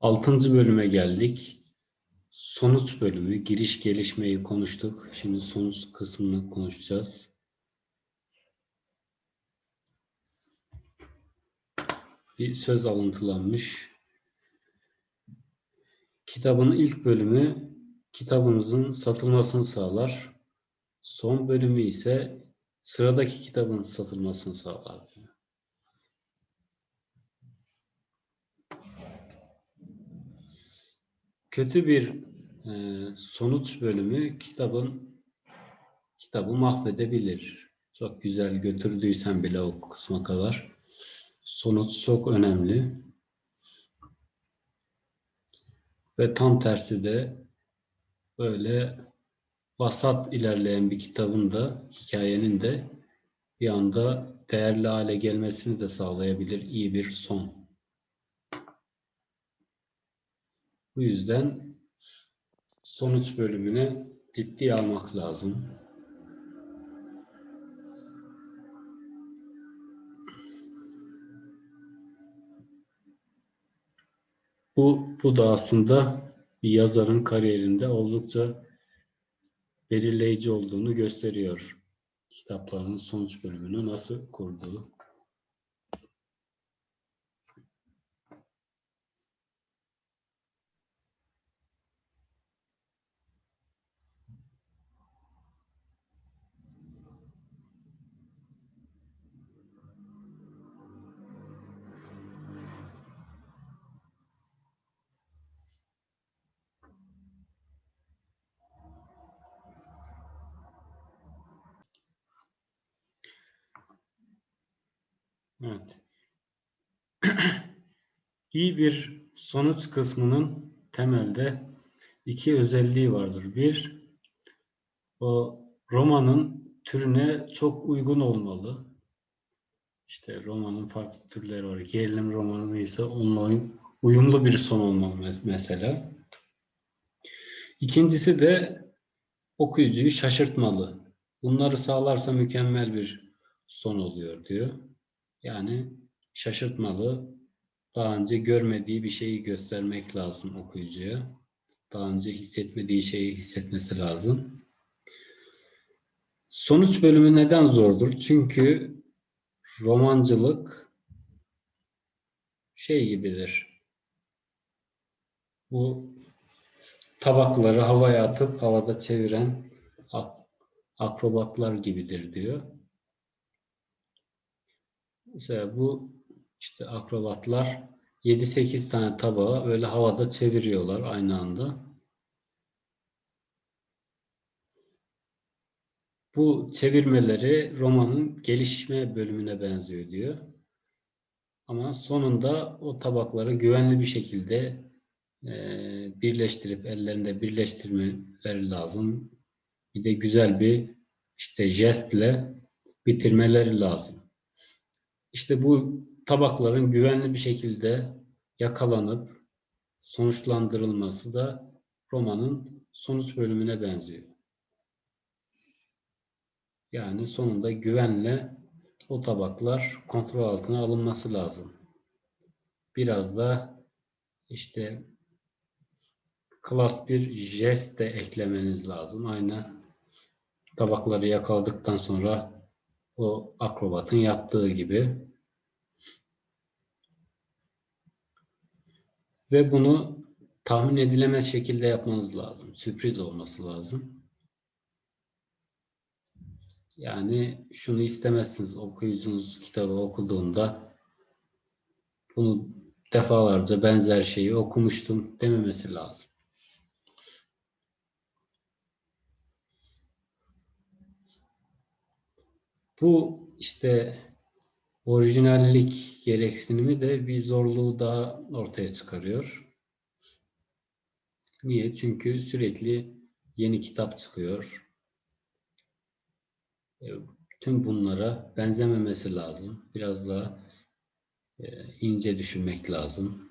Altıncı bölüme geldik. Sonuç bölümü, giriş gelişmeyi konuştuk. Şimdi sonuç kısmını konuşacağız. Bir söz alıntılanmış. Kitabın ilk bölümü kitabınızın satılmasını sağlar. Son bölümü ise sıradaki kitabın satılmasını sağlar. Kötü bir e, sonuç bölümü kitabın kitabı mahvedebilir. Çok güzel götürdüysen bile o kısma kadar sonuç çok önemli. Ve tam tersi de böyle vasat ilerleyen bir kitabın da hikayenin de bir anda değerli hale gelmesini de sağlayabilir iyi bir son. Bu yüzden sonuç bölümüne ciddi almak lazım. Bu, bu da aslında bir yazarın kariyerinde oldukça belirleyici olduğunu gösteriyor. Kitaplarının sonuç bölümünü nasıl kurduğu. Evet. İyi bir sonuç kısmının temelde iki özelliği vardır. Bir, o romanın türüne çok uygun olmalı. İşte romanın farklı türleri var. Gerilim romanı ise onunla uyumlu bir son olmalı mes- mesela. İkincisi de okuyucuyu şaşırtmalı. Bunları sağlarsa mükemmel bir son oluyor diyor. Yani şaşırtmalı, daha önce görmediği bir şeyi göstermek lazım okuyucuya. Daha önce hissetmediği şeyi hissetmesi lazım. Sonuç bölümü neden zordur? Çünkü romancılık şey gibidir. Bu tabakları havaya atıp havada çeviren ak- akrobatlar gibidir diyor. Mesela bu işte akrobatlar 7-8 tane tabağı böyle havada çeviriyorlar aynı anda. Bu çevirmeleri romanın gelişme bölümüne benziyor diyor. Ama sonunda o tabakları güvenli bir şekilde e, birleştirip ellerinde birleştirmeleri lazım. Bir de güzel bir işte jestle bitirmeleri lazım. İşte bu tabakların güvenli bir şekilde yakalanıp sonuçlandırılması da romanın sonuç bölümüne benziyor. Yani sonunda güvenle o tabaklar kontrol altına alınması lazım. Biraz da işte klas bir jest de eklemeniz lazım. Aynı tabakları yakaladıktan sonra o akrobatın yaptığı gibi. Ve bunu tahmin edilemez şekilde yapmanız lazım. Sürpriz olması lazım. Yani şunu istemezsiniz okuyucunuz kitabı okuduğunda bunu defalarca benzer şeyi okumuştum dememesi lazım. Bu işte orijinallik gereksinimi de bir zorluğu daha ortaya çıkarıyor. Niye? Çünkü sürekli yeni kitap çıkıyor. E, Tüm bunlara benzememesi lazım. Biraz daha e, ince düşünmek lazım.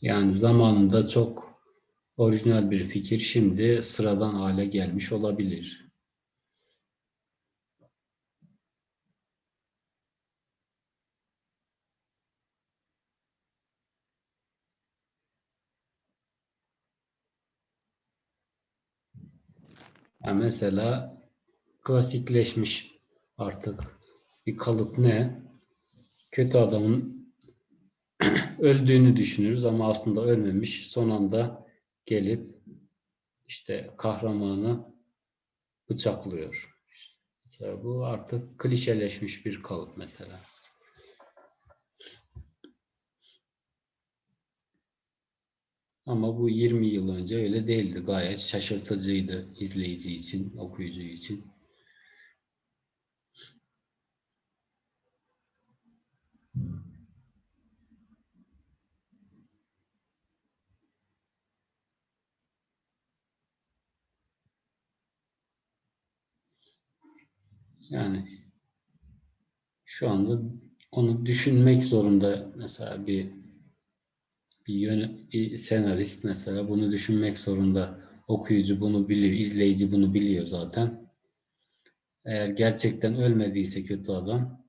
Yani zamanında çok orijinal bir fikir şimdi sıradan hale gelmiş olabilir. Yani mesela klasikleşmiş artık bir kalıp ne? Kötü adamın öldüğünü düşünürüz ama aslında ölmemiş. Son anda gelip işte kahramanı bıçaklıyor. Mesela bu artık klişeleşmiş bir kalıp mesela. Ama bu 20 yıl önce öyle değildi. Gayet şaşırtıcıydı izleyici için, okuyucu için. Yani şu anda onu düşünmek zorunda mesela bir bir, yön, bir senarist mesela bunu düşünmek zorunda. Okuyucu bunu biliyor, izleyici bunu biliyor zaten. Eğer gerçekten ölmediyse kötü adam,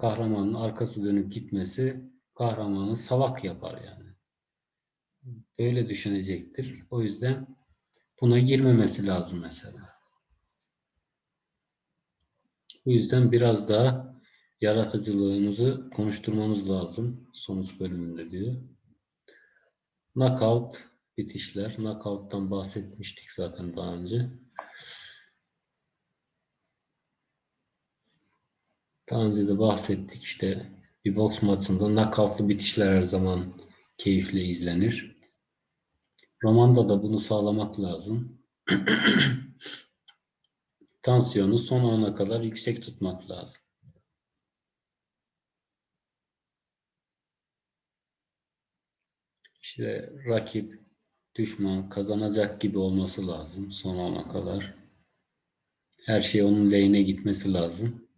kahramanın arkası dönüp gitmesi kahramanı salak yapar yani. Böyle düşünecektir. O yüzden buna girmemesi lazım mesela. Bu yüzden biraz daha yaratıcılığımızı konuşturmamız lazım sonuç bölümünde diyor. Knockout bitişler. Knockout'tan bahsetmiştik zaten daha önce. Daha önce de bahsettik işte bir boks maçında knockout'lu bitişler her zaman keyifli izlenir. Romanda da bunu sağlamak lazım. Tansiyonu son ana kadar yüksek tutmak lazım. İşte rakip, düşman kazanacak gibi olması lazım son ana kadar. Her şey onun lehine gitmesi lazım.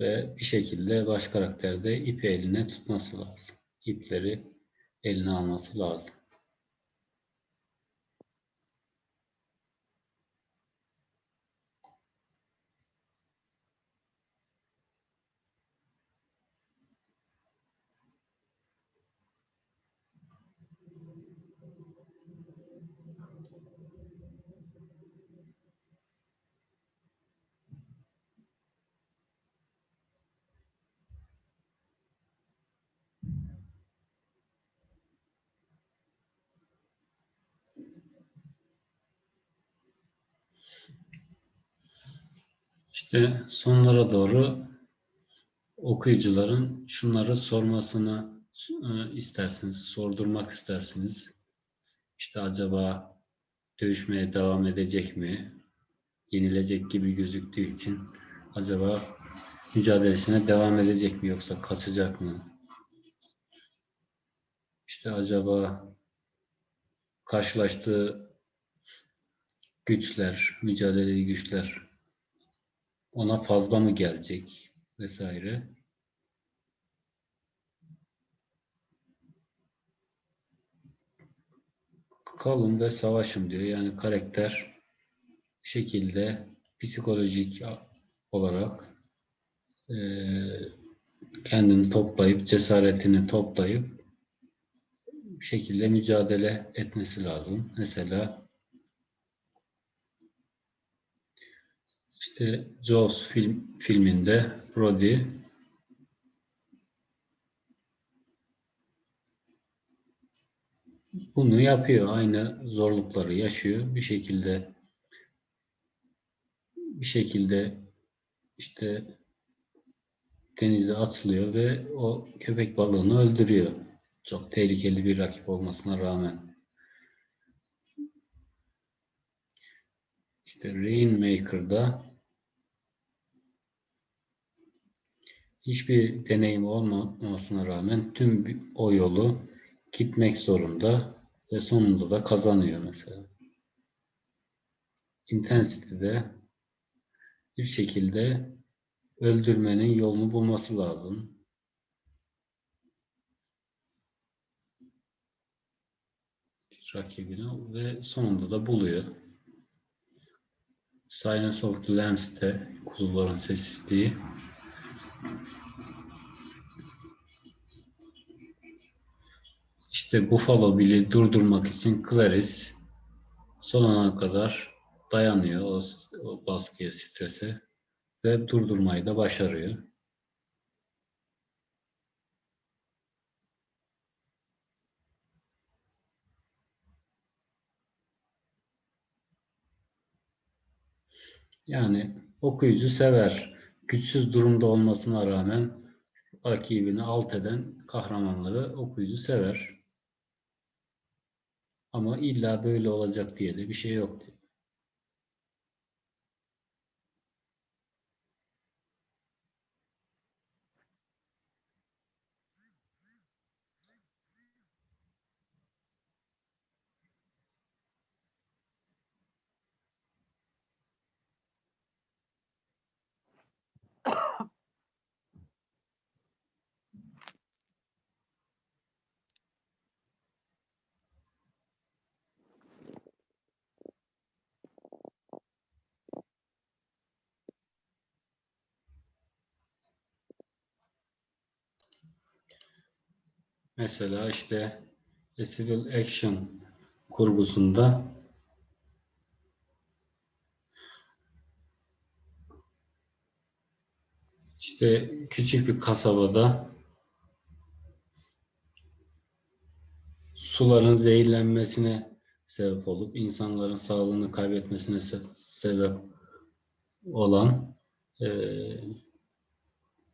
Ve bir şekilde baş karakterde ipi eline tutması lazım. İpleri eline alması lazım. İşte sonlara doğru okuyucuların şunları sormasını e, istersiniz, sordurmak istersiniz. İşte acaba dövüşmeye devam edecek mi? Yenilecek gibi gözüktüğü için acaba mücadelesine devam edecek mi yoksa kaçacak mı? İşte acaba karşılaştığı güçler, mücadeleli güçler ona fazla mı gelecek vesaire. Kalın ve savaşın diyor. Yani karakter şekilde psikolojik olarak e, kendini toplayıp, cesaretini toplayıp şekilde mücadele etmesi lazım. Mesela işte Jaws film, filminde Brody bunu yapıyor. Aynı zorlukları yaşıyor. Bir şekilde bir şekilde işte denize atılıyor ve o köpek balığını öldürüyor. Çok tehlikeli bir rakip olmasına rağmen. İşte Rainmaker'da hiçbir deneyim olmamasına rağmen tüm o yolu gitmek zorunda ve sonunda da kazanıyor mesela. Intensity'de bir şekilde öldürmenin yolunu bulması lazım. rakibini ve sonunda da buluyor. Silence of the Lambs'te kuzuların sessizliği İşte Buffalo Bill'i durdurmak için Clarice son ana kadar dayanıyor o, o baskıya, strese ve durdurmayı da başarıyor. Yani okuyucu sever. Güçsüz durumda olmasına rağmen rakibini alt eden kahramanları okuyucu sever. Ama illa böyle olacak diye de bir şey yok. Mesela işte A Civil Action kurgusunda işte küçük bir kasabada suların zehirlenmesine sebep olup insanların sağlığını kaybetmesine se- sebep olan e,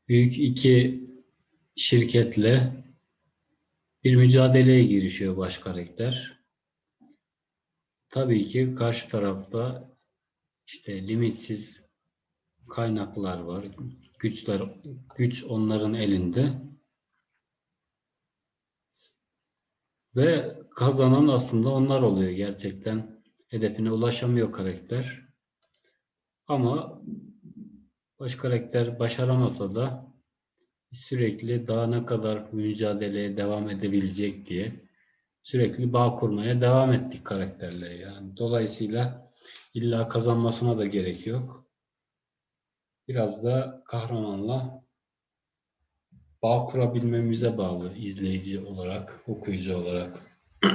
büyük iki şirketle bir mücadeleye girişiyor baş karakter. Tabii ki karşı tarafta işte limitsiz kaynaklar var. Güçler güç onların elinde. Ve kazanan aslında onlar oluyor gerçekten. Hedefine ulaşamıyor karakter. Ama baş karakter başaramasa da sürekli daha ne kadar mücadeleye devam edebilecek diye sürekli bağ kurmaya devam ettik karakterle yani. Dolayısıyla illa kazanmasına da gerek yok. Biraz da kahramanla bağ kurabilmemize bağlı izleyici olarak, okuyucu olarak.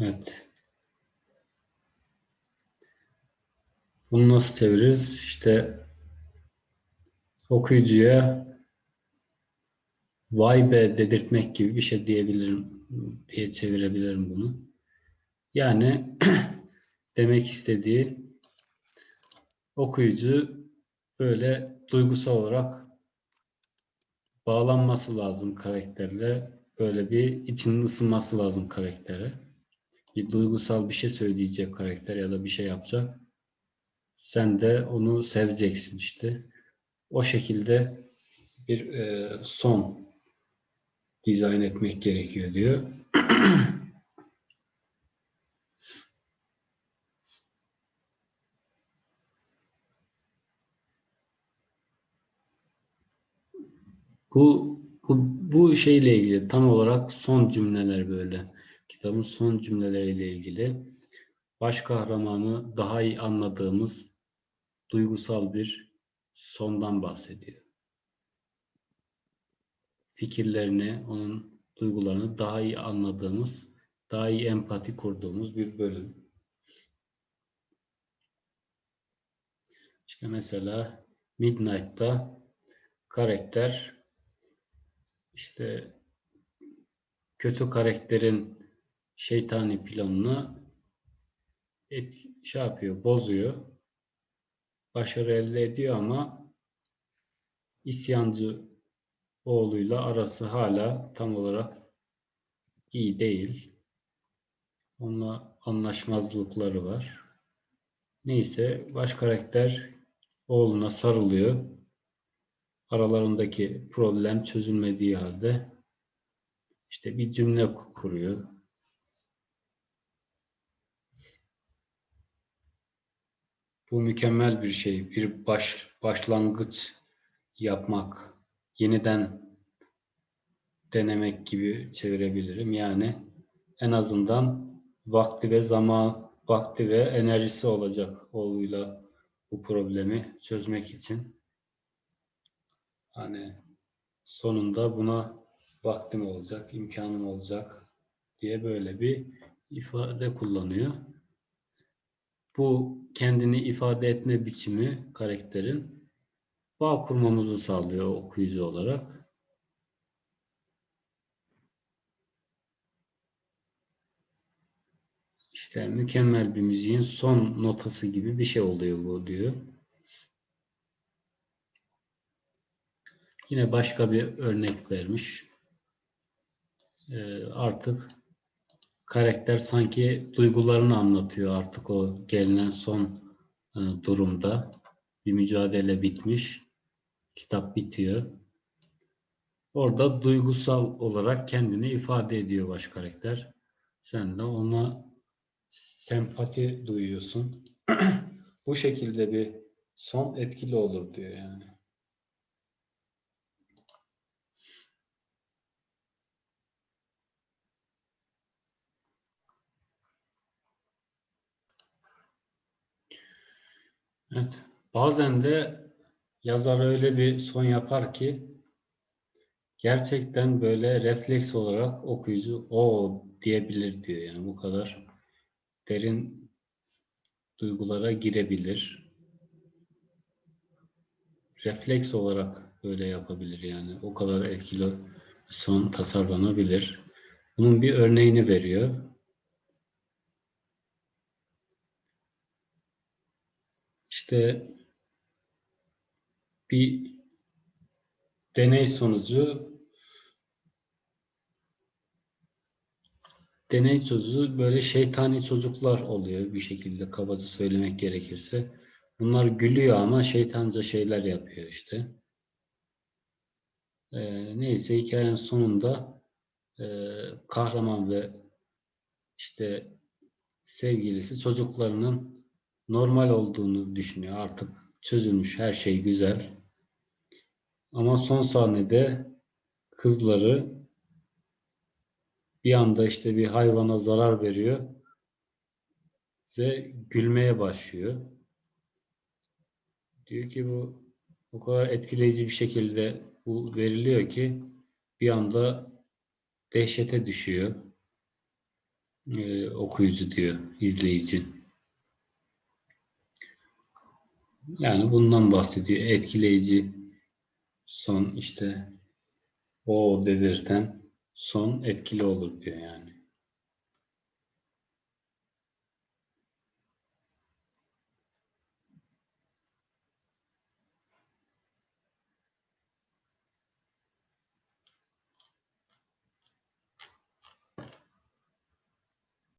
Evet. Bunu nasıl çeviririz? İşte okuyucuya vay be dedirtmek gibi bir şey diyebilirim diye çevirebilirim bunu. Yani demek istediği okuyucu böyle duygusal olarak bağlanması lazım karakterle. Böyle bir içinin ısınması lazım karaktere. Bir duygusal bir şey söyleyecek karakter ya da bir şey yapacak. Sen de onu seveceksin işte. O şekilde bir e, son dizayn etmek gerekiyor diyor. Bu, bu, bu şeyle ilgili tam olarak son cümleler böyle. Kitabın son cümleleriyle ilgili baş kahramanı daha iyi anladığımız duygusal bir sondan bahsediyor. Fikirlerini, onun duygularını daha iyi anladığımız, daha iyi empati kurduğumuz bir bölüm. İşte mesela Midnight'ta karakter işte kötü karakterin şeytani planını et, şey yapıyor, bozuyor. Başarı elde ediyor ama isyancı oğluyla arası hala tam olarak iyi değil. Onunla anlaşmazlıkları var. Neyse baş karakter oğluna sarılıyor. Aralarındaki problem çözülmediği halde işte bir cümle kuruyor. Bu mükemmel bir şey. Bir baş başlangıç yapmak, yeniden denemek gibi çevirebilirim. Yani en azından vakti ve zaman, vakti ve enerjisi olacak oğluyla bu problemi çözmek için. Hani sonunda buna vaktim olacak, imkanım olacak diye böyle bir ifade kullanıyor. Bu kendini ifade etme biçimi karakterin bağ kurmamızı sağlıyor okuyucu olarak. İşte mükemmel bir müziğin son notası gibi bir şey oluyor bu diyor. Yine başka bir örnek vermiş. Ee, artık karakter sanki duygularını anlatıyor artık o gelinen son e, durumda. Bir mücadele bitmiş. Kitap bitiyor. Orada duygusal olarak kendini ifade ediyor baş karakter. Sen de ona sempati duyuyorsun. Bu şekilde bir son etkili olur diyor yani. Evet. Bazen de yazar öyle bir son yapar ki gerçekten böyle refleks olarak okuyucu o diyebilir diyor. Yani bu kadar derin duygulara girebilir. Refleks olarak böyle yapabilir yani. O kadar etkili son tasarlanabilir. Bunun bir örneğini veriyor. İşte bir deney sonucu deney sonucu böyle şeytani çocuklar oluyor bir şekilde kabaca söylemek gerekirse. Bunlar gülüyor ama şeytanca şeyler yapıyor işte. Ee, neyse hikayenin sonunda e, kahraman ve işte sevgilisi çocuklarının normal olduğunu düşünüyor. Artık çözülmüş her şey güzel. Ama son sahnede kızları bir anda işte bir hayvana zarar veriyor ve gülmeye başlıyor. Diyor ki bu o kadar etkileyici bir şekilde bu veriliyor ki bir anda dehşete düşüyor ee, okuyucu diyor, izleyici. Yani bundan bahsediyor. Etkileyici son işte o dedirten son etkili olur diyor yani.